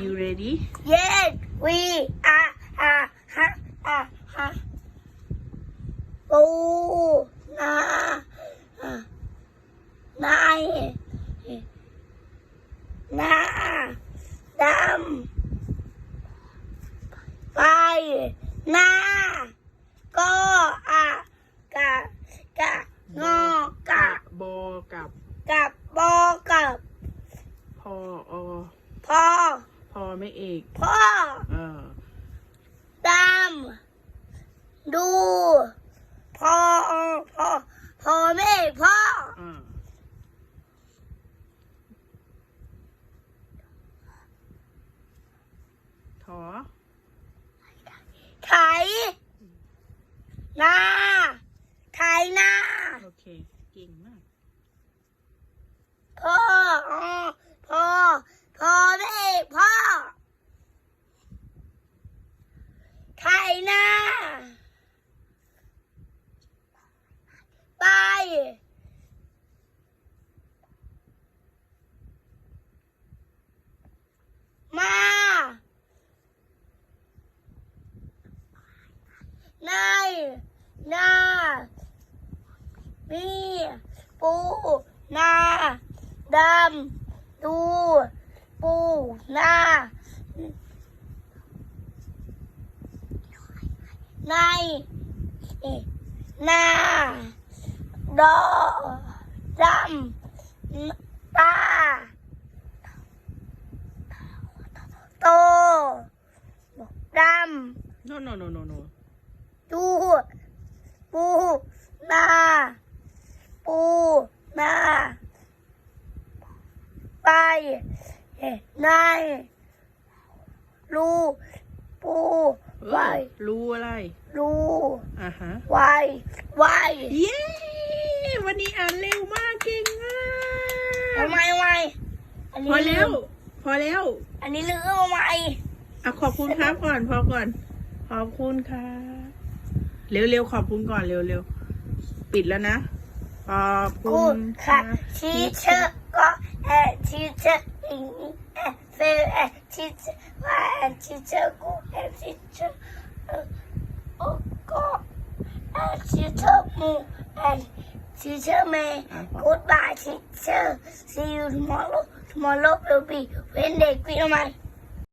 you ready Yes, we are. Uh, ha, uh, ha. Oh, na, uh, nine, na, dam, five, na, go, ah, ka, ka, no, กะ ka, บอกับ กับบ่กับ พออพ่อพ อไม่เอกพ่อเออดำดูพ่อพ่อพ่อแม่พ่ออ่าถอไถนาไถนา โอเค เก่งมาก พ่อพ่อพ่อแม่พ่อไถนาไป มา ในนามีปูนาดำดูปูนาในเอ๊ะนา ดอดำตาโตดำ no no no no no ดูปูนาปูนาไปเอ่อนายลูปูไวรู้อะไรลูอ่าฮะ ไวไว เย้ วันนี้อ่านเร็วมากเก่งมากทำไมไวอันนี้พอแล้ว พอแล้วอันนี้ลืมเอาไหมอะขอบคุณครับก่อน พอก่อน ขอบคุณครับเร็วๆขอบคุณก่อนเร็วๆปิดแล้วนะขอบคุคุณณค่ะทีเชอร์ก็แอนทีเชอร์อิงแอนเฟลแอนทีเชอร์ว่าแอนทีเชอร์กูแอนทีเชอร์เออโอ้ก็แอนทีเชอร์มูแอ นทีเชอร์เมย์ Goodbye teacher see you tomorrow tomorrow will be Wednesday พี่ทำไม